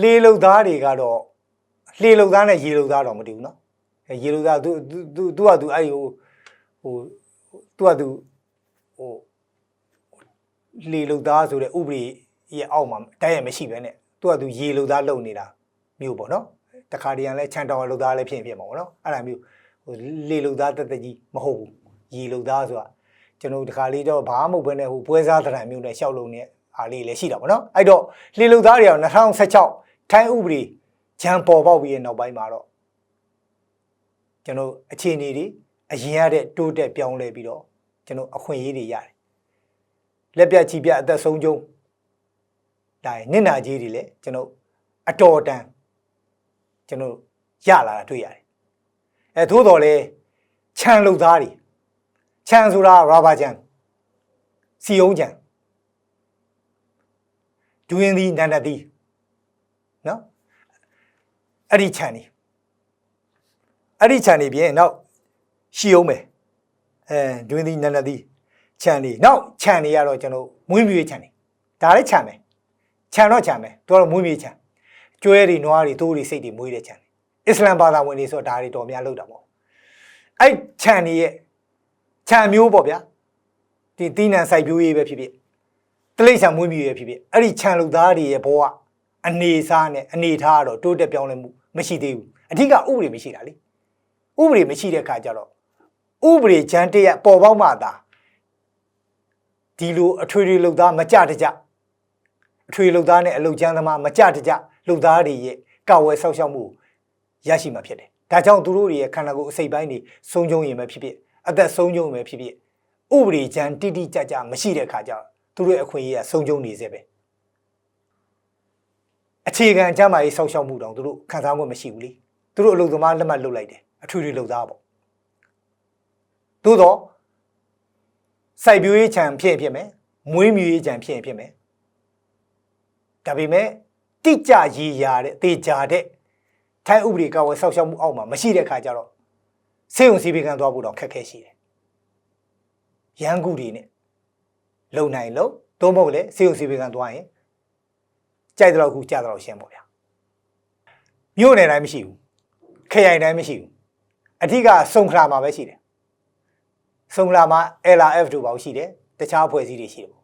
လှေလုတ်သားတွေကတော့လှေလုတ်သားနဲ့ရေလုတ်သားတော့မတူဘူးနော်အဲရေလုတ်သားသူသူသူသူကသူအဲ့ဟိုဟိုသူကသူဟိုလှေလုတ်သားဆိုတဲ့ဥပဒေရဲ့အောက်မှာတိုက်ရမရှိပဲနဲ့သူကသူရေလုတ်သားလုံနေတာမျိုးပေါ့နော်တခါတည်းရန်လဲခြံတောင်လုတ်သားလည်းဖြစ်ရင်ဖြစ်မှာပေါ့နော်အဲ့ဒါမျိုးဟိုလေလုတ်သားတက်တက်ကြီးမဟုတ်ဘူးရေလုတ်သားဆိုတာကျွန်တော်တို့တခါလေးတော့ဘာမှမဟုတ်ဘဲနဲ့ဟိုပွဲစားတရံမျိုးနဲ့ရှောက်လုံနေအားလေးလည်းရှိတာပေါ့နော်အဲ့တော့လေလုတ်သားတွေက2016 ထိုင်းဥပဒေဂျန်ပေါ်ပေါက်ပြီးရဲ့နောက်ပိုင်းမှာတော့ကျွန်တော်အခြေအနေတွေအရင်ရတဲ့တိုးတက်ပြောင်းလဲပြီးတော့ကျွန်တော်အခွင့်အရေးတွေရတယ်လက်ပြချီပြအသက်ဆုံးကျုံးဒါနင့်နာကြီးတွေလည်းကျွန်တော်အတော်တန်ကျွန်တော်ရလာတာတွေ့ရတယ်အဲသို့တော်လဲခြံလုတ်သားတွေခြံဆိုတာရာဘာခြံစီယုံခြံဒူရင်သည်နန္ဒသည် နော်အဲ့ဒီခြံနေအဲ့ဒီခြံနေပြင်နောက်ရှိအောင်မယ်အဲဒူရင်သည်နန္ဒသည်ခြံနေနောက်ခြံနေရတော့ကျွန်တော်မွေးမြူရေးခြံနေဒါလည်းခြံမယ်ခြံတော့ခြံမယ်သူကတော့မွေးမြူရေးခြံကျွဲတွေနွားတွေတိုးတွေစိတ်တွေမွေးတဲ့ခြံနေအစ္စလမ်ဘာသာဝင်တွေဆိုတော့ဒါတွေတော်များလောက်တာပေါ့အဲ့ခြံနေရဲ့ခြံမျိုးပေါ့ဗျာဒီတီးနံစိုက်ပျိုးရေးပဲဖြစ်ဖြစ်တလိษံမွေးမြူရဖြစ်ဖြစ်အဲ့ဒီခြံလူသားတွေရဲ့ဘဝ အနေစားနဲ့အနေထားကတော့တိုးတက်ပြောင်းလဲမှုမရှိသေးဘူးအဓိကဥပဒေမရှိတာလေဥပဒေမရှိတဲ့အခါကျတော့ဥပဒေချမ်းတရက်ပေါ်ပေါက်မှသာဒီလိုအထွေထွေလုံသားမကြတကြအထွေလုံသားနဲ့အလုံချမ်းသမားမကြတကြလုံသားတွေရဲ့ကာဝယ်ဆောက်ရှောက်မှုရရှိမှာဖြစ်တယ်ဒါကြောင့်သူတို့တွေရဲ့ခန္ဓာကိုယ်အစိတ်ပိုင်းတွေဆုံးချုံရင်ပဲဖြစ်ဖြစ်အသက်ဆုံးချုံပဲဖြစ်ဖြစ်ဥပဒေချမ်းတိတိကျကျမရှိတဲ့အခါကျတော့သူတို့ရဲ့အခွင့်အရေးကဆုံးကျုံနေစေပဲ အခြေခံကျမ်းမာရေးဆောက်ရှောက်မှုတောင်သူတို့ခံစားမှုမရှိဘူးလေသူတို့အလုပ်သမားလက်မှတ်လုပ်လိုက်တယ်အထွေထွေလုပ်သားပေါ့သို့တော့စိုက်ပျိုးရေးခြံဖြစ်ရင်ဖြစ်မယ်မွေးမြူရေးခြံဖြစ်ရင်ဖြစ်မယ်ဒါပေမဲ့တိကျရည်ရာတဲ့တေချာတဲ့ထိုင်းဥပဒေကဝယ်ဆောက်ရှောက်မှုအောက်မှာမရှိတဲ့ခါကျတော့စေုံစီပင်ခံသွားဖို့တော့ခက်ခဲရှိတယ်ရန်ကူတွေနဲ့လုံနိုင်လို့သို့မဟုတ်လေစေုံစီပင်ခံသွားရင် ကြိုက်တော့ခုကြာတော့ရှင်းပေါ့ဗျာမြို့နယ်တိုင်းမရှိဘူးခရိုင်တိုင်းမရှိဘူးအထက်ကစုံခလာမှာပဲရှိတယ်စုံခလာမှာ LRF တို့ပါရှိတယ်တခြားအဖွဲ့အစည်းတွေရှိတယ်ပေါ့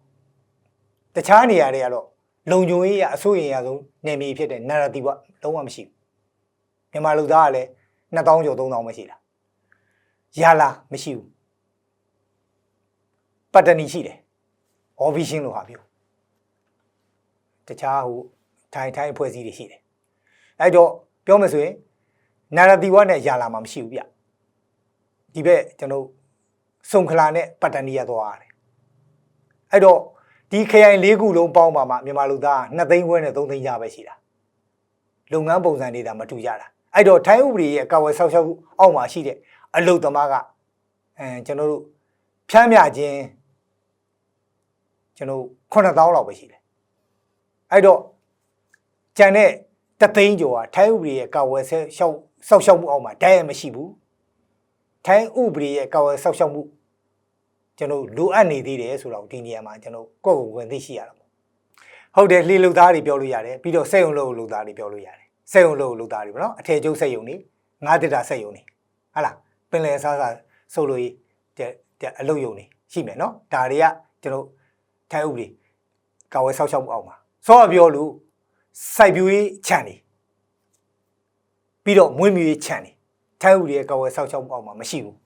တခြားနေရာတွေကတော့လုံခြုံရေးရအစိုးရရဆုံးနယ်မြေဖြစ်တဲ့နာရတီဘလုံးဝမရှိဘူးမြန်မာလူသားကလည်း2000ကျော်3000ပဲရှိတာရလာမရှိဘူးပတ်တနီရှိတယ်အော်ဗီရှင်းလို့ဟာပြော တခြားဟိုထိုင်ထိုင်အဖွဲ့အစည်းတွေရှိတယ်အဲ့တော့ပြောမယ်ဆိုရင်နာရတီဝနဲ့ယာလာမှာမရှိဘူးဗျဒီဘက်ကျွန်တော်စုံခလာနဲ့ပတ်တနီရသွားရတယ်အဲ့တော့ဒီခရိုင်၄ခုလုံးပေါင်းပါမှမြန်မာလူသား2သိန်းခွဲနဲ့3သိန်းရပဲရှိတာလုပ်ငန်းပုံစံတွေဒါမတူကြတာအဲ့တော့ထိုင်းဥပဒေရဲ့အကာအကွယ်ဆောက်ရှောက်မှုအောက်မှာရှိတဲ့အလုတ်သမားကအဲကျွန်တော်တို့ဖြမ်းမြခြင်းကျွန်တော်9000လောက်ပဲရှိတယ် အဲ့တော့ကြံတဲ့တသိန်းကျော်ကထိုင်းဥပဒေရဲ့ကာဝယ်ဆဲရှောက်ဆောက်ရှောက်မှုအောက်မှာတန်းရမရှိဘူးထိုင်းဥပဒေရဲ့ကာဝယ်ဆောက်ရှောက်မှုကျွန်တော်လိုအပ်နေသေးတယ်ဆိုတော့ဒီနေရာမှာကျွန်တော်ကိုယ့်ကိုယ်ဝင်သိရှိရတာပေါ့ဟုတ်တယ်လှေလူသားတွေပြောလို့ရတယ်ပြီးတော့စက်ယုံလို့လူသားတွေပြောလို့ရတယ်စက်ယုံလို့လူသားတွေပေါ့နော်အထည်ကျုပ်စက်ယုံနေငါးတက်တာစက်ယုံနေဟာလားပင်လယ်စားစားဆိုလို့ရတဲ့အလုပ်ယုံနေရှိမယ်နော်ဒါတွေကကျွန်တော်ထိုင်ဥပဒေကာဝယ်ဆောက်ရှောက်မှုအောက်မှာ စောကပြောလို့စိုက်ပျိုးရေးခြံနေပြီးတော့မွေးမြူရေးခြံနေထိုင်ဥပဒေရဲ့ကာဝယ်ဆောက်ရှောက်မှုအောက်မှာမရှိဘူး